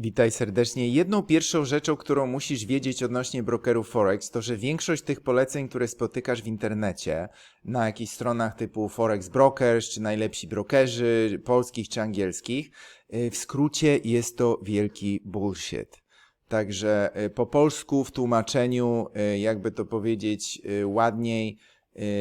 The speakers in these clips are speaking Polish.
Witaj serdecznie. Jedną pierwszą rzeczą, którą musisz wiedzieć odnośnie brokerów Forex, to że większość tych poleceń, które spotykasz w internecie, na jakichś stronach typu Forex Brokers, czy najlepsi brokerzy, polskich czy angielskich, y, w skrócie jest to wielki bullshit. Także y, po polsku w tłumaczeniu, y, jakby to powiedzieć ładniej,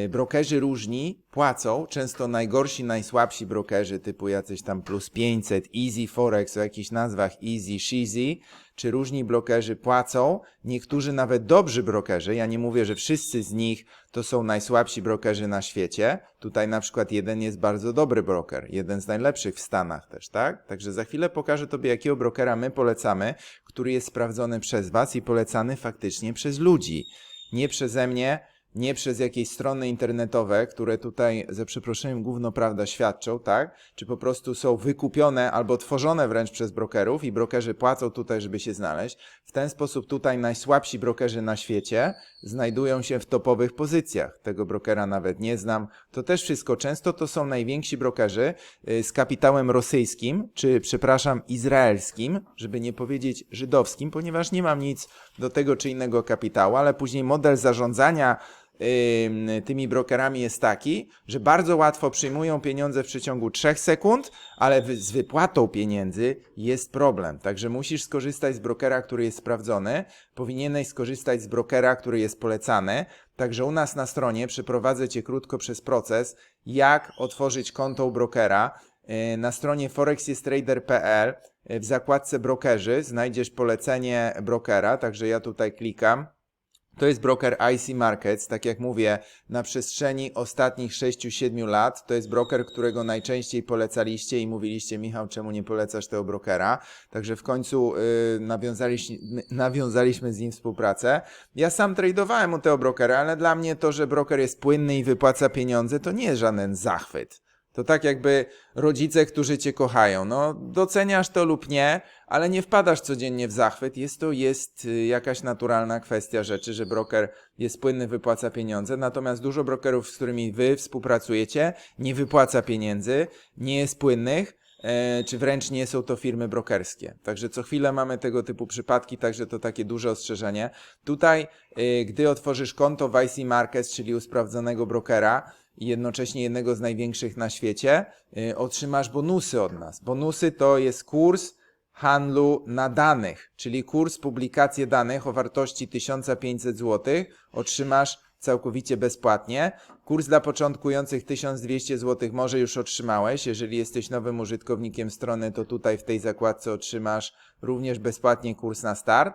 brokerzy różni płacą, często najgorsi, najsłabsi brokerzy typu jacyś tam plus 500, Easy Forex o jakichś nazwach Easy, Sheezy, czy różni brokerzy płacą, niektórzy nawet dobrzy brokerzy, ja nie mówię, że wszyscy z nich to są najsłabsi brokerzy na świecie, tutaj na przykład jeden jest bardzo dobry broker, jeden z najlepszych w Stanach też, tak? Także za chwilę pokażę Tobie, jakiego brokera my polecamy, który jest sprawdzony przez Was i polecany faktycznie przez ludzi, nie przeze mnie, nie przez jakieś strony internetowe, które tutaj ze przeproszeniem gówno prawda świadczą, tak? Czy po prostu są wykupione albo tworzone wręcz przez brokerów i brokerzy płacą tutaj, żeby się znaleźć. W ten sposób tutaj najsłabsi brokerzy na świecie znajdują się w topowych pozycjach. Tego brokera nawet nie znam. To też wszystko często to są najwięksi brokerzy y, z kapitałem rosyjskim, czy przepraszam, izraelskim, żeby nie powiedzieć żydowskim, ponieważ nie mam nic do tego czy innego kapitału, ale później model zarządzania tymi brokerami jest taki, że bardzo łatwo przyjmują pieniądze w przeciągu 3 sekund, ale z wypłatą pieniędzy jest problem. Także musisz skorzystać z brokera, który jest sprawdzony. Powinieneś skorzystać z brokera, który jest polecany. Także u nas na stronie przeprowadzę Cię krótko przez proces, jak otworzyć konto u brokera. Yy, Na stronie forexjestrader.pl yy, w zakładce brokerzy znajdziesz polecenie brokera, także ja tutaj klikam. To jest broker IC Markets, tak jak mówię, na przestrzeni ostatnich 6-7 lat. To jest broker, którego najczęściej polecaliście i mówiliście, Michał, czemu nie polecasz tego brokera? Także w końcu y, nawiązaliśmy, nawiązaliśmy z nim współpracę. Ja sam tradowałem u tego brokera, ale dla mnie to, że broker jest płynny i wypłaca pieniądze, to nie jest żaden zachwyt. To tak jakby rodzice, którzy cię kochają. No, doceniasz to lub nie, ale nie wpadasz codziennie w zachwyt. Jest to jest y, jakaś naturalna kwestia rzeczy, że broker jest płynny, wypłaca pieniądze. Natomiast dużo brokerów, z którymi wy współpracujecie, nie wypłaca pieniędzy, nie jest płynnych. E, czy wręcz nie są to firmy brokerskie. Także co chwilę mamy tego typu przypadki, także to takie duże ostrzeżenie. Tutaj, y, gdy otworzysz konto w IC Markets, czyli u sprawdzonego brokera, i jednocześnie jednego z największych na świecie, y, otrzymasz bonusy od nas. Bonusy to jest kurs handlu na danych, czyli kurs publikacji danych o wartości 1500 zł. Otrzymasz całkowicie bezpłatnie. Kurs dla początkujących 1200 zł może już otrzymałeś. Jeżeli jesteś nowym użytkownikiem strony, to tutaj w tej zakładce otrzymasz również bezpłatnie kurs na start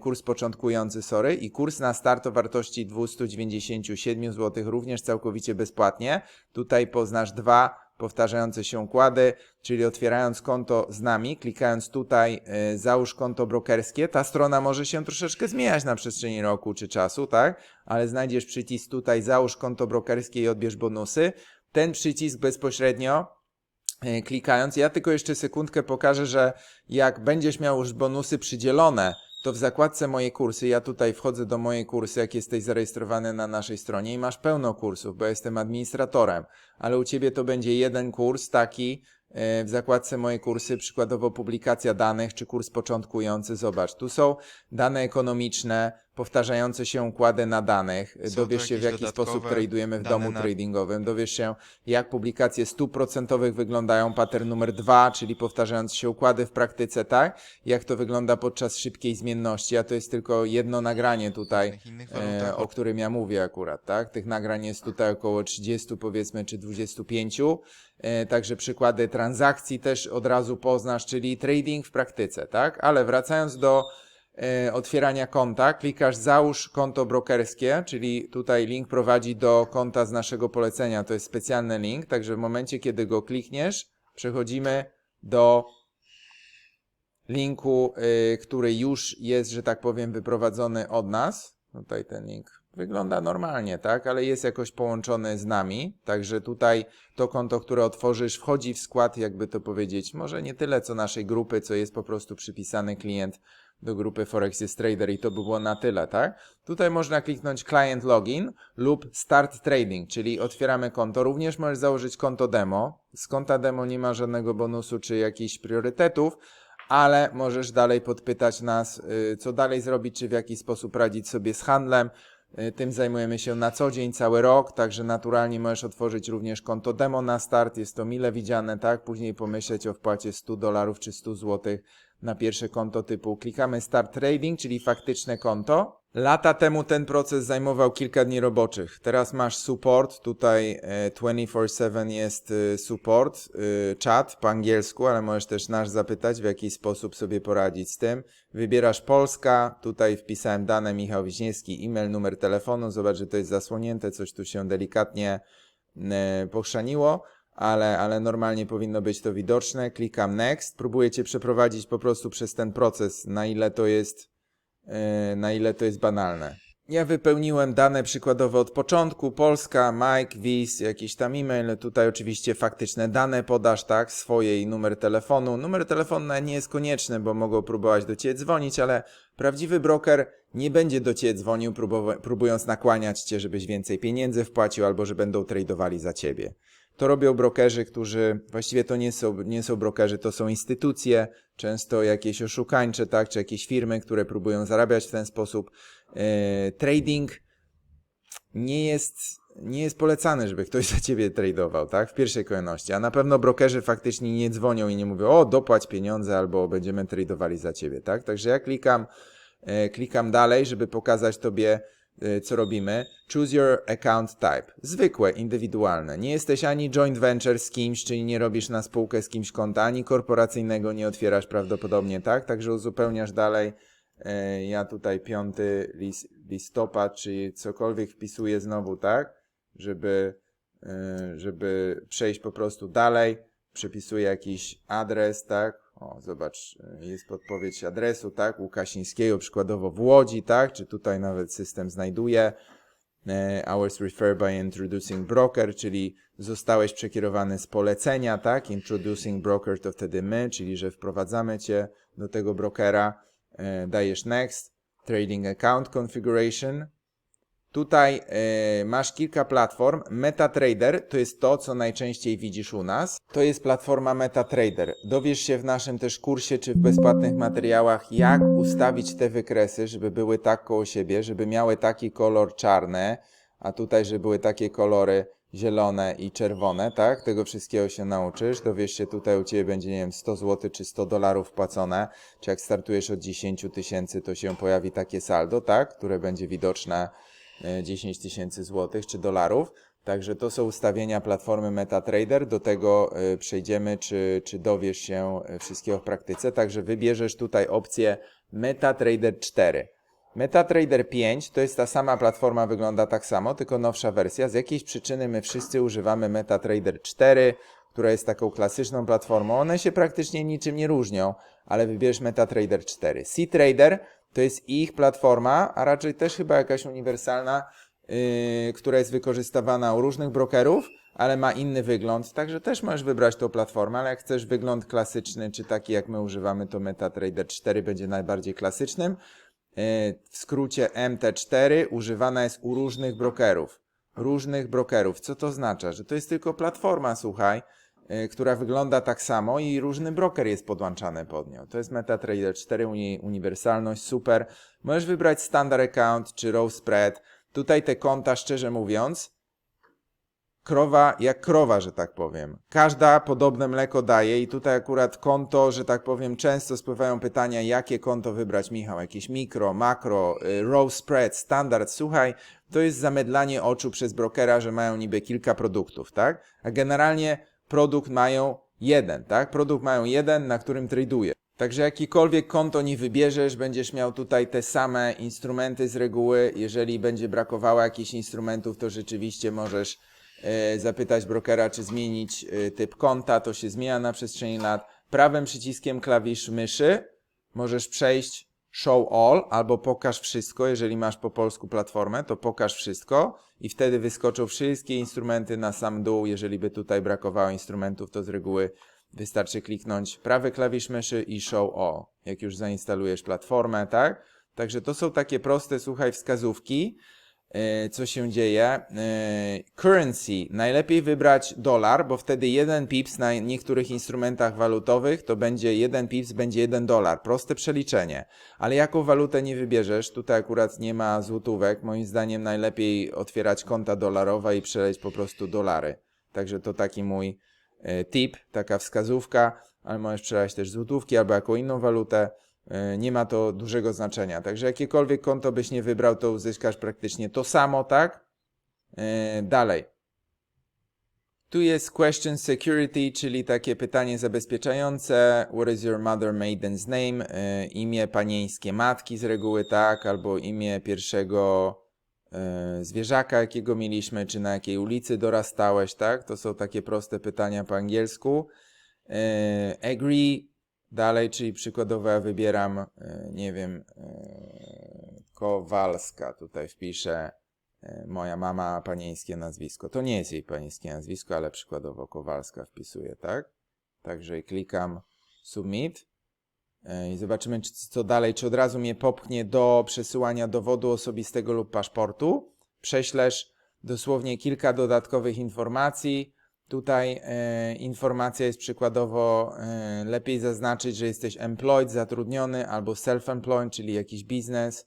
kurs początkujący, sorry, i kurs na start o wartości 297 zł, również całkowicie bezpłatnie. Tutaj poznasz dwa powtarzające się układy, czyli otwierając konto z nami, klikając tutaj y, załóż konto brokerskie, ta strona może się troszeczkę zmieniać na przestrzeni roku czy czasu, tak? Ale znajdziesz przycisk tutaj załóż konto brokerskie i odbierz bonusy. Ten przycisk bezpośrednio e, klikając. Ja tylko jeszcze sekundkę pokażę, że jak będziesz miał już bonusy przydzielone, to w zakładce moje kursy, ja tutaj wchodzę do mojej kursy, jak jesteś zarejestrowany na naszej stronie i masz pełno kursów, bo jestem administratorem, ale u Ciebie to będzie jeden kurs taki w zakładce moje kursy, przykładowo publikacja danych czy kurs początkujący. Zobacz, tu są dane ekonomiczne, powtarzające się układy na danych. Są Dowiesz się w jaki sposób tradujemy w domu na- tradingowym. Dowiesz się jak publikacje stuprocentowych wyglądają, pattern numer dwa, czyli powtarzające się układy w praktyce, tak? Jak to wygląda podczas szybkiej zmienności, a to jest tylko jedno nagranie tutaj, e, o którym ja mówię akurat, tak? Tych nagrań jest tutaj około 30 powiedzmy, czy 25. E, Także przykłady transakcji też od razu poznasz, czyli trading w praktyce, tak? Ale wracając do e, otwierania konta, klikasz załóż konto brokerskie, czyli tutaj link prowadzi do konta z naszego polecenia, to jest specjalny link, także w momencie, kiedy go klikniesz, przechodzimy do linku, y, który już jest, że tak powiem, wyprowadzony od nas. Tutaj ten link wygląda normalnie, tak, ale jest jakoś połączony z nami, także tutaj to konto, które otworzysz, wchodzi w skład, jakby to powiedzieć, może nie tyle co naszej grupy, co jest po prostu przypisany klient do grupy Forex jest Trader i to by było na tyle, tak? Tutaj można kliknąć Client Login lub Start Trading, czyli otwieramy konto. Również możesz założyć konto demo. Z konta demo nie ma żadnego bonusu czy jakichś priorytetów, ale możesz dalej podpytać nas, y, co dalej zrobić, czy w jaki sposób radzić sobie z handlem. Y, Tym zajmujemy się na co dzień, cały rok, także naturalnie możesz otworzyć również konto demo na start, jest to mile widziane, tak? Później pomyśleć o wpłacie 100 dolarów czy 100 złotych na pierwsze konto typu klikamy Start Trading, czyli faktyczne konto. Lata temu ten proces zajmował kilka dni roboczych. Teraz masz support, tutaj e, 24/7 jest e, support, e, chat po angielsku, ale możesz też nasz zapytać, w jaki sposób sobie poradzić z tym. Wybierasz Polska, tutaj wpisałem dane Michał Wiśniewski, e-mail, numer telefonu, zobacz, że to jest zasłonięte, coś tu się delikatnie e, pochrzaniło ale, ale normalnie powinno być to widoczne. Klikam Next. Próbuję Cię przeprowadzić po prostu przez ten proces, na ile to jest, na ile to jest banalne. Ja wypełniłem dane przykładowe od początku, Polska, Mike, Wiz, jakiś tam e-mail, tutaj oczywiście faktyczne dane podasz, tak, swoje i numer telefonu. Numer telefonu nie jest konieczny, bo mogą próbować do Ciebie dzwonić, ale prawdziwy broker nie będzie do Ciebie dzwonił, próbując nakłaniać Cię, żebyś więcej pieniędzy wpłacił albo że będą tradowali za Ciebie. To robią brokerzy, którzy właściwie to nie są, nie są brokerzy, to są instytucje, często jakieś oszukańcze, tak, czy jakieś firmy, które próbują zarabiać w ten sposób. E, trading nie jest, nie jest polecany, żeby ktoś za ciebie tradował, tak, w pierwszej kolejności. A na pewno brokerzy faktycznie nie dzwonią i nie mówią, o, dopłać pieniądze, albo będziemy tradowali za ciebie, tak. Także ja klikam, e, klikam dalej, żeby pokazać tobie, co robimy. Choose your account type. Zwykłe, indywidualne. Nie jesteś ani joint venture z kimś, czyli nie robisz na spółkę z kimś konta, ani korporacyjnego nie otwierasz prawdopodobnie, tak? Także uzupełniasz dalej. E, Ja tutaj 5 lis- listopad, czy cokolwiek wpisuję znowu, tak? Żeby, e, żeby przejść po prostu dalej. Przepisuję jakiś adres, tak? O, zobacz, e, jest podpowiedź adresu, tak? Łukasińskiego, przykładowo w Łodzi, tak? Czy tutaj nawet system znajduje. E, Hours refer by introducing broker, czyli zostałeś przekierowany z polecenia, tak? Introducing broker to wtedy my, czyli że wprowadzamy cię do tego brokera. E, Dajesz next. Trading account configuration. Tutaj e, masz kilka platform. MetaTrader to jest to, co najczęściej widzisz u nas. To jest platforma MetaTrader. Dowiesz się w naszym też kursie czy w bezpłatnych materiałach, jak ustawić te wykresy, żeby były tak koło siebie, żeby miały taki kolor czarny, a tutaj, żeby były takie kolory zielone i czerwone, tak? Tego wszystkiego się nauczysz. Dowiesz się, tutaj u Ciebie będzie, nie wiem, 100 zł czy 100 dolarów wpłacone, czy jak startujesz od 10 tysięcy, to się pojawi takie saldo, tak? Które będzie widoczne 10 tysięcy złotych czy dolarów. Także to są ustawienia platformy MetaTrader. Do tego e, przejdziemy, czy, czy dowiesz się e, wszystkiego w praktyce. Także wybierzesz tutaj opcję MetaTrader 4. MetaTrader 5 to jest ta sama platforma, wygląda tak samo, tylko nowsza wersja. Z jakiejś przyczyny my wszyscy używamy MetaTrader 4, która jest taką klasyczną platformą. One się praktycznie niczym nie różnią, ale wybierz MetaTrader 4. C-Trader to jest ich platforma, a raczej też chyba jakaś uniwersalna, yy, która jest wykorzystywana u różnych brokerów, ale ma inny wygląd, także też możesz wybrać tą platformę, ale jak chcesz wygląd klasyczny, czy taki jak my używamy, to MetaTrader 4 będzie najbardziej klasycznym. Yy, W skrócie MT4 używana jest u różnych brokerów. Różnych brokerów. Co to oznacza? Że to jest tylko platforma, słuchaj, która wygląda tak samo i różny broker jest podłączany pod nią. To jest MetaTrader 4, uni uniwersalność, super. Możesz wybrać standard account czy row spread. Tutaj te konta, szczerze mówiąc, krowa jak krowa, że tak powiem. Każda podobne mleko daje i tutaj akurat konto, że tak powiem, często spływają pytania, jakie konto wybrać, Michał, jakieś mikro, makro, y, row spread, standard. Słuchaj, to jest zamydlanie oczu przez brokera, że mają niby kilka produktów, tak? A generalnie produkt mają jeden, tak? Produkt mają jeden, na którym traduje. Także jakikolwiek konto nie wybierzesz, będziesz miał tutaj te same instrumenty z reguły. Jeżeli będzie brakowało jakichś instrumentów, to rzeczywiście możesz e, zapytać brokera, czy zmienić e, typ konta. To się zmienia na przestrzeni lat. Prawym przyciskiem klawisz myszy możesz przejść Show All albo Pokaż Wszystko. Jeżeli masz po polsku platformę, to Pokaż Wszystko i wtedy wyskoczą wszystkie instrumenty na sam dół. Jeżeli by tutaj brakowało instrumentów, to z reguły wystarczy kliknąć prawy klawisz myszy i Show All, jak już zainstalujesz platformę, tak? Także to są takie proste, słuchaj, wskazówki. E, co się dzieje. E, Currency. Najlepiej wybrać dolar, bo wtedy jeden pips na niektórych instrumentach walutowych to będzie jeden pips, będzie jeden dolar. Proste przeliczenie. Ale jaką walutę nie wybierzesz, tutaj akurat nie ma złotówek, moim zdaniem najlepiej otwierać konta dolarowe i przeleć po prostu dolary. Także to taki mój e, tip, taka wskazówka, ale możesz przelać też złotówki albo jaką inną walutę. E, Nie ma to dużego znaczenia. Także jakiekolwiek konto byś nie wybrał, to uzyskasz praktycznie to samo, tak? E, Dalej. Tu jest question security, czyli takie pytanie zabezpieczające. What is your mother maiden's name? E, Imię panieńskie matki z reguły, tak? Albo imię pierwszego zwierzaka, jakiego mieliśmy, czy na jakiej ulicy dorastałeś, tak? To są takie proste pytania po angielsku. Agree, dalej, czyli przykładowo ja wybieram, e, nie wiem, e, Kowalska, tutaj wpiszę e, moja mama panieńskie nazwisko. To nie jest jej panieńskie nazwisko, ale przykładowo Kowalska wpisuję, tak? Także klikam submit i zobaczymy, czy, co dalej, czy od razu mnie popchnie do przesyłania dowodu osobistego lub paszportu. Prześlesz dosłownie kilka dodatkowych informacji. Tutaj e, informacja jest przykładowo e, lepiej zaznaczyć, że jesteś employed, zatrudniony, albo self-employed, czyli jakiś biznes.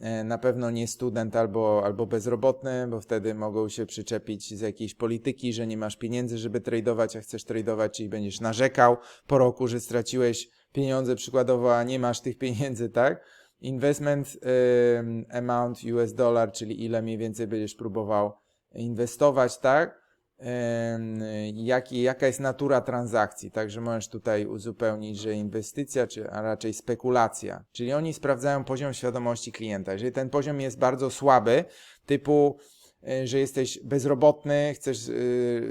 E, na pewno nie student albo, albo bezrobotny, bo wtedy mogą się przyczepić z jakiejś polityki, że nie masz pieniędzy, żeby tradować, a chcesz tradować, czyli będziesz narzekał po roku, że straciłeś pieniądze przykładowo, a nie masz tych pieniędzy, tak? Investment em, amount US dollar, czyli ile mniej więcej będziesz próbował inwestować, tak? Em, jaki, jaka jest natura transakcji. Także możesz tutaj uzupełnić, że inwestycja, czy a raczej spekulacja. Czyli oni sprawdzają poziom świadomości klienta. Jeżeli ten poziom jest bardzo słaby, typu, e, że jesteś bezrobotny, chcesz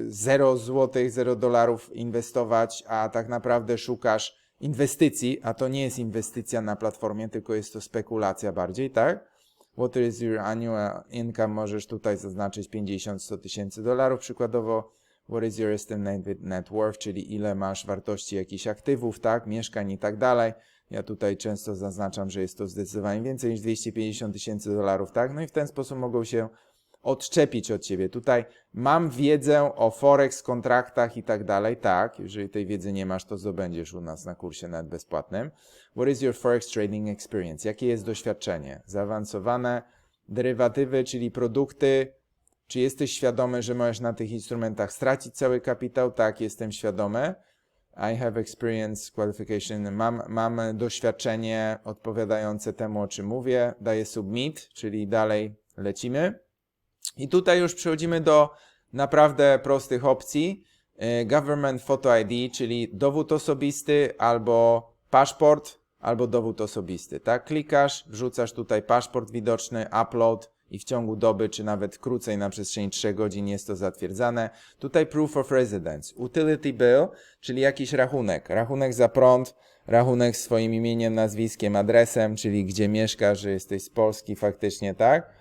0 złotych, 0 dolarów inwestować, a tak naprawdę szukasz inwestycji, a to nie jest inwestycja na platformie, tylko jest to spekulacja bardziej, tak? What is your annual income? Możesz tutaj zaznaczyć 50-100 tysięcy dolarów przykładowo. What is your estimated net worth, czyli ile masz wartości jakichś aktywów, tak, mieszkań i tak dalej. Ja tutaj często zaznaczam, że jest to zdecydowanie więcej niż 250 tysięcy dolarów, tak? No i w ten sposób mogą się odczepić od ciebie. Tutaj mam wiedzę o forex, kontraktach i tak dalej, tak. Jeżeli tej wiedzy nie masz, to zdobędziesz u nas na kursie nawet bezpłatnym. What is your forex trading experience? Jakie jest doświadczenie? Zaawansowane derywatywy, czyli produkty. Czy jesteś świadomy, że możesz na tych instrumentach stracić cały kapitał? Tak, jestem świadomy. I have experience qualification. Mam, mam doświadczenie odpowiadające temu, o czym mówię. Daję submit, czyli dalej lecimy. I tutaj już przechodzimy do naprawdę prostych opcji. E, Government Photo ID, czyli dowód osobisty albo paszport, albo dowód osobisty. Tak, klikasz, wrzucasz tutaj paszport widoczny, upload i w ciągu doby, czy nawet krócej na przestrzeni 3 godzin jest to zatwierdzane. Tutaj proof of residence, utility bill, czyli jakiś rachunek. Rachunek za prąd, rachunek swoim imieniem, nazwiskiem, adresem, czyli gdzie mieszkasz, że jesteś z Polski faktycznie, tak?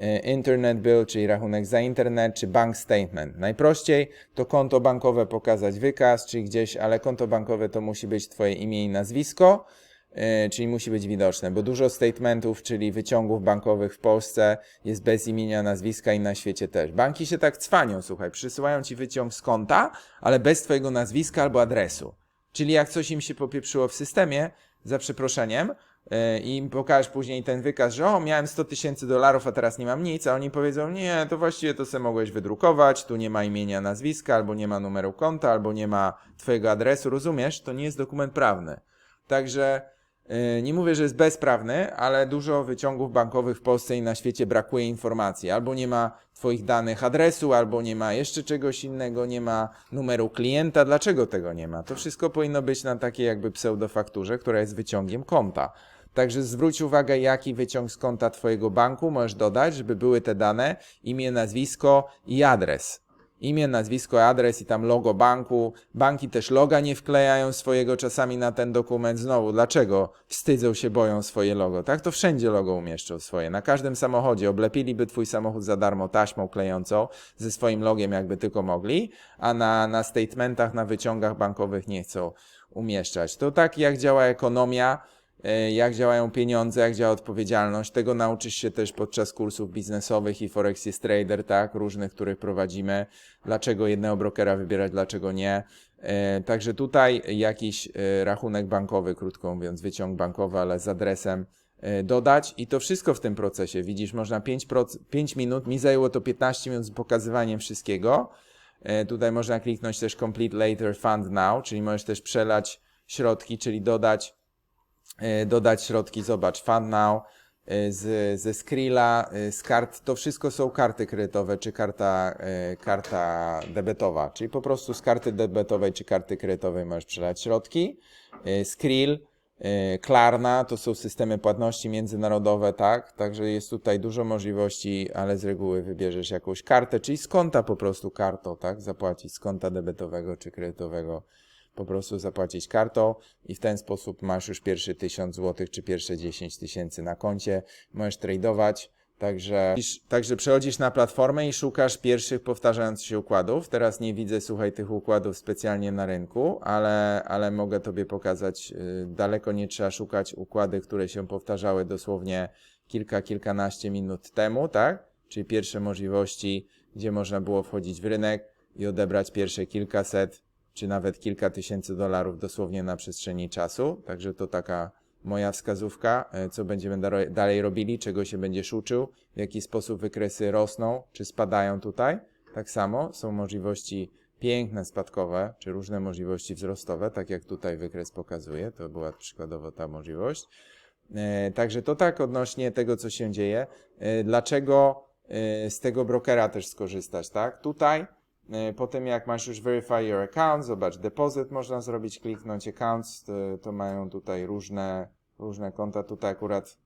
E, internet bill, czyli rachunek za internet, czy bank statement. Najprościej to konto bankowe pokazać wykaz, czyli gdzieś, ale konto bankowe to musi być Twoje imię i nazwisko, e, czyli musi być widoczne, bo dużo statementów, czyli wyciągów bankowych w Polsce jest bez imienia, nazwiska i na świecie też. Banki się tak cwanią, słuchaj, przysyłają Ci wyciąg z konta, ale bez Twojego nazwiska albo adresu. Czyli jak coś im się popieprzyło w systemie, za przeproszeniem, i im pokażesz później ten wykaz, że o, miałem 100 tysięcy dolarów, a teraz nie mam nic, a oni powiedzą, nie, to właściwie to sobie mogłeś wydrukować, tu nie ma imienia, nazwiska, albo nie ma numeru konta, albo nie ma twojego adresu, rozumiesz? To nie jest dokument prawny. Także yy, nie mówię, że jest bezprawny, ale dużo wyciągów bankowych w Polsce i na świecie brakuje informacji. Albo nie ma Twoich danych adresu, albo nie ma jeszcze czegoś innego, nie ma numeru klienta. Dlaczego tego nie ma? To wszystko powinno być na takiej jakby pseudofakturze, która jest wyciągiem konta. Także zwróć uwagę, jaki wyciąg z konta Twojego banku możesz dodać, żeby były te dane, imię, nazwisko i adres. Imię, nazwisko, adres i tam logo banku. Banki też loga nie wklejają swojego czasami na ten dokument. Znowu, dlaczego? Wstydzą się, boją swoje logo. Tak to wszędzie logo umieszczą swoje. Na każdym samochodzie oblepiliby twój samochód za darmo taśmą klejącą ze swoim logiem, jakby tylko mogli, a na, na statementach, na wyciągach bankowych nie chcą umieszczać. To tak jak działa ekonomia. E, jak działają pieniądze, jak działa odpowiedzialność. Tego nauczysz się też podczas kursów biznesowych i Forex jest Trader, tak, różnych, których prowadzimy. Dlaczego jednego brokera wybierać, dlaczego nie. E, Także tutaj jakiś e, rachunek bankowy, krótko mówiąc, wyciąg bankowy, ale z adresem dodać i to wszystko w tym procesie. Widzisz, można 5, 5 minut, mi zajęło to 15 minut z pokazywaniem wszystkiego. Tutaj można kliknąć też Complete Later Fund Now, czyli możesz też przelać środki, czyli dodać, dodać środki. Zobacz, Fund Now e, z, ze Skrilla, e, z kart. To wszystko są karty kredytowe czy karta, e, karta debetowa, czyli po prostu z karty debetowej czy karty kredytowej możesz przelać środki. E, Skrill, e, Klarna to są systemy płatności międzynarodowe, tak? Także jest tutaj dużo możliwości, ale z reguły wybierzesz jakąś kartę, czyli z konta po prostu kartą, tak? Zapłacić z konta debetowego czy kredytowego, po prostu zapłacić kartą i w ten sposób masz już pierwszy 1000 zł czy pierwsze 10 tysięcy na koncie, możesz tradeować. Także, także przechodzisz na platformę i szukasz pierwszych powtarzających się układów. Teraz nie widzę, słuchaj, tych układów specjalnie na rynku, ale, ale mogę Tobie pokazać. y, Daleko nie trzeba szukać układy, które się powtarzały dosłownie kilka, kilkanaście minut temu, tak? Czyli pierwsze możliwości, gdzie można było wchodzić w rynek i odebrać pierwsze kilkaset, czy nawet kilka tysięcy dolarów dosłownie na przestrzeni czasu. Także to taka moja wskazówka, e, co będziemy dalej robili, czego się będziesz uczył, w jaki sposób wykresy rosną, czy spadają tutaj. Tak samo są możliwości piękne spadkowe, czy różne możliwości wzrostowe, tak jak tutaj wykres pokazuje, to była przykładowo ta możliwość. E, Także to tak odnośnie tego, co się dzieje. E, Dlaczego z tego brokera też skorzystać, tak? Tutaj, e, po tym jak masz już verify your account, zobacz, depozyt można zrobić, kliknąć accounts, to, to mają tutaj różne, różne konta. Tutaj akurat,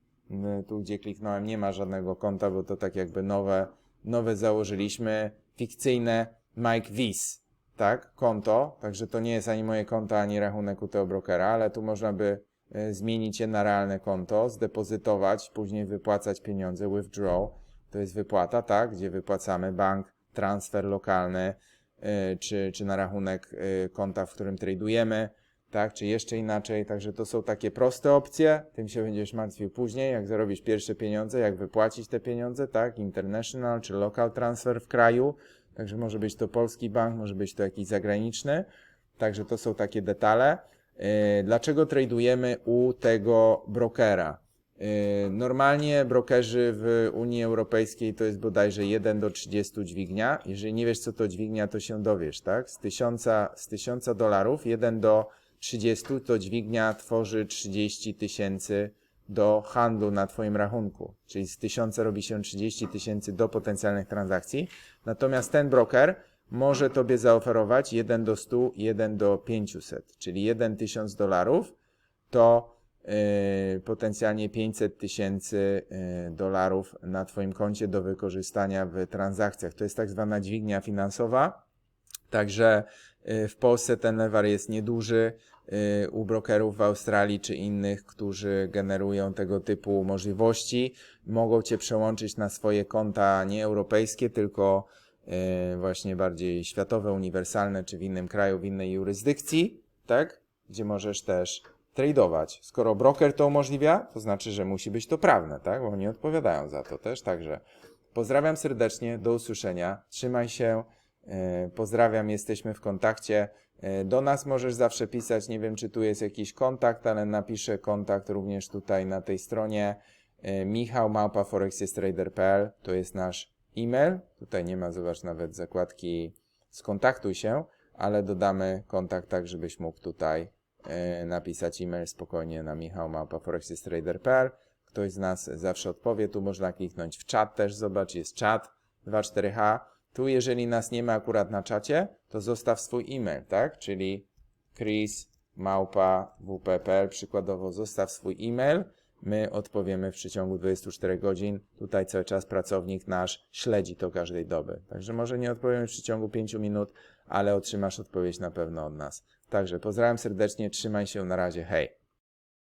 tu gdzie kliknąłem, nie ma żadnego konta, bo to tak jakby nowe, nowe założyliśmy, fikcyjne Mike Wiz, tak? Konto, także to nie jest ani moje konto, ani rachunek u tego brokera, ale tu można by e, zmienić je na realne konto, zdepozytować, później wypłacać pieniądze, withdraw, to jest wypłata, tak, gdzie wypłacamy bank, transfer lokalny, e, czy, czy na rachunek e, konta, w którym tradujemy, tak, czy jeszcze inaczej, także to są takie proste opcje, tym się będziesz martwił później, jak zarobisz pierwsze pieniądze, jak wypłacić te pieniądze, tak, international czy local transfer w kraju, także może być to polski bank, może być to jakiś zagraniczny, także to są takie detale. E, Dlaczego tradujemy u tego brokera? E, Normalnie brokerzy w Unii Europejskiej to jest bodajże 1 do 30 dźwignia. Jeżeli nie wiesz, co to dźwignia, to się dowiesz, tak? Z 1000, z 1000 dolarów 1 do 30 to dźwignia tworzy 30 tysięcy do handlu na Twoim rachunku. Czyli z 1000 robi się 30 tysięcy do potencjalnych transakcji. Natomiast ten broker może Tobie zaoferować 1 do 100, 1 do 500, czyli 1 tysiąc dolarów to yy, potencjalnie 500 tysięcy yy, dolarów na Twoim koncie do wykorzystania w transakcjach. To jest tak zwana dźwignia finansowa. Także yy, w Polsce ten lewar jest nieduży. U brokerów w Australii czy innych, którzy generują tego typu możliwości, mogą Cię przełączyć na swoje konta nie europejskie, tylko e, właśnie bardziej światowe, uniwersalne, czy w innym kraju, w innej jurysdykcji, tak? Gdzie możesz też tradować. Skoro broker to umożliwia, to znaczy, że musi być to prawne, tak? Bo oni odpowiadają za to też, także pozdrawiam serdecznie, do usłyszenia, trzymaj się, e, pozdrawiam, jesteśmy w kontakcie. E, Do nas możesz zawsze pisać, nie wiem, czy tu jest jakiś kontakt, ale napiszę kontakt również tutaj na tej stronie. E, Michał Małpa forexjestrader.pl to jest nasz e-mail. Tutaj nie ma, zobacz, nawet zakładki skontaktuj się, ale dodamy kontakt tak, żebyś mógł tutaj napisać e-mail spokojnie na michałmałpa.forexjestrader.pl. Ktoś z nas zawsze odpowie. Tu można kliknąć w czat też, zobacz, jest czat 24H. Tu, jeżeli nas nie ma akurat na czacie, to zostaw swój e-mail, tak? Czyli chris małpa wp.pl przykładowo zostaw swój e-mail. My odpowiemy w przeciągu 24 godzin. Tutaj cały czas pracownik nasz śledzi to każdej doby. Także może nie odpowiemy w przeciągu 5 minut, ale otrzymasz odpowiedź na pewno od nas. Także pozdrawiam serdecznie, trzymaj się, na razie, hej.